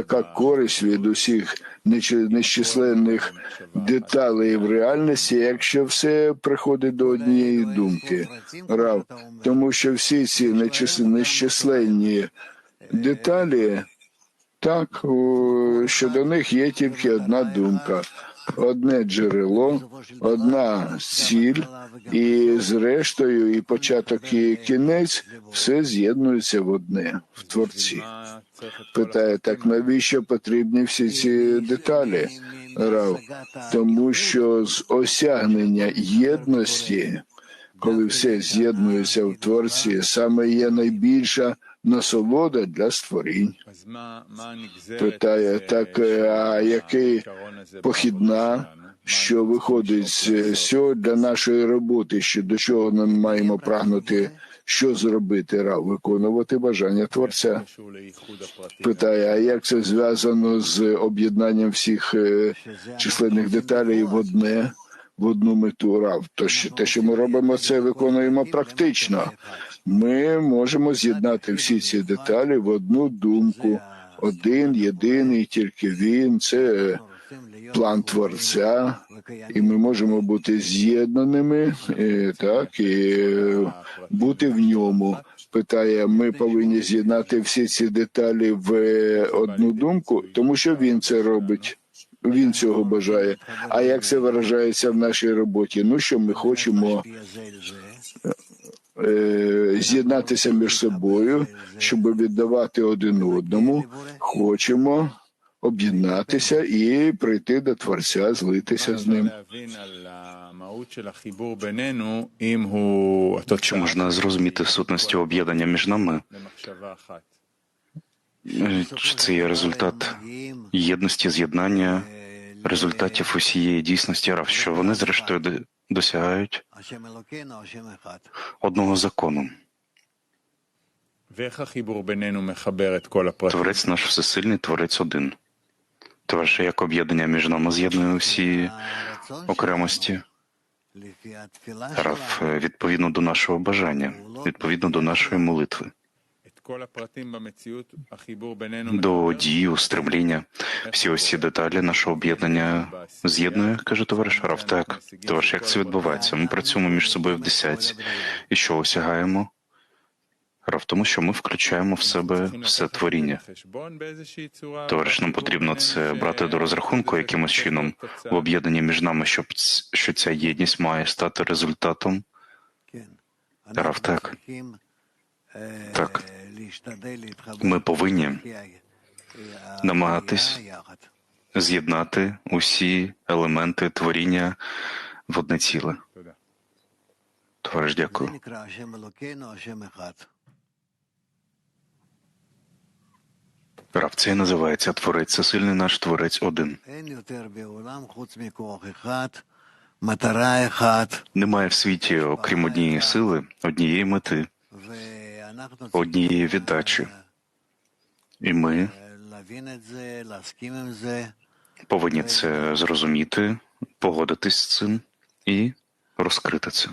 яка користь від усіх нечисленних нещисленних деталей в реальності, якщо все приходить до однієї думки. Рав, тому що всі ці нечисленні нещисленні деталі, так, що до них є тільки одна думка, одне джерело, одна ціль, і зрештою, і початок, і кінець все з'єднується в одне в творці. Питає, так навіщо потрібні всі ці деталі? Рав, тому що з осягнення єдності, коли все з'єднується в творці, саме є найбільша насолода для створінь. Питає, так, а який Похідна, що виходить з цього для нашої роботи, що до чого ми маємо прагнути, що зробити, Рав, виконувати бажання творця. Питає, а як це зв'язано з об'єднанням всіх е, численних деталей в одне, в одну мету рав? То що те, що ми робимо, це виконуємо практично. Ми можемо з'єднати всі ці деталі в одну думку. Один, єдиний, тільки він це план творця, і ми можемо бути з'єднаними, е, так і бути в ньому. Питає, ми повинні з'єднати всі ці деталі в одну думку, тому що він це робить. Він цього бажає. А як це виражається в нашій роботі? Ну що ми хочемо з'єднатися між собою, щоб віддавати один одному. Хочемо об'єднатися і прийти до Творця, злитися з ним. Чи можна зрозуміти сутності об'єднання між нами? Е, Чи це є результат єдності, з'єднання результатів усієї дійсності що вони зрештою досягають одного закону. Творець наш всесильний, творець один. Товариш, як об'єднання між нами з'єднує усі окремості. Раф, е, відповідно до нашого бажання, відповідно до нашої молитви, до дії, устремління. Всі ось ці деталі нашого об'єднання з'єднує, каже товариш Раф. Так, товариш, як це відбувається? Ми працюємо між собою в десятці. І що осягаємо? Раф, тому що ми включаємо в себе все творіння. Товариш, нам потрібно це брати до розрахунку якимось чином в об'єднанні між нами, щоб що ця єдність має стати результатом. Раф, так. Ми повинні намагатись з'єднати усі елементи творіння в одне ціле. Товариш, дякую. Раф, це і називається Творець, це сильний наш Творець один. Немає в світі, окрім однієї сили, однієї мети, однієї віддачі. І ми повинні це зрозуміти, погодитись з цим і розкрити це.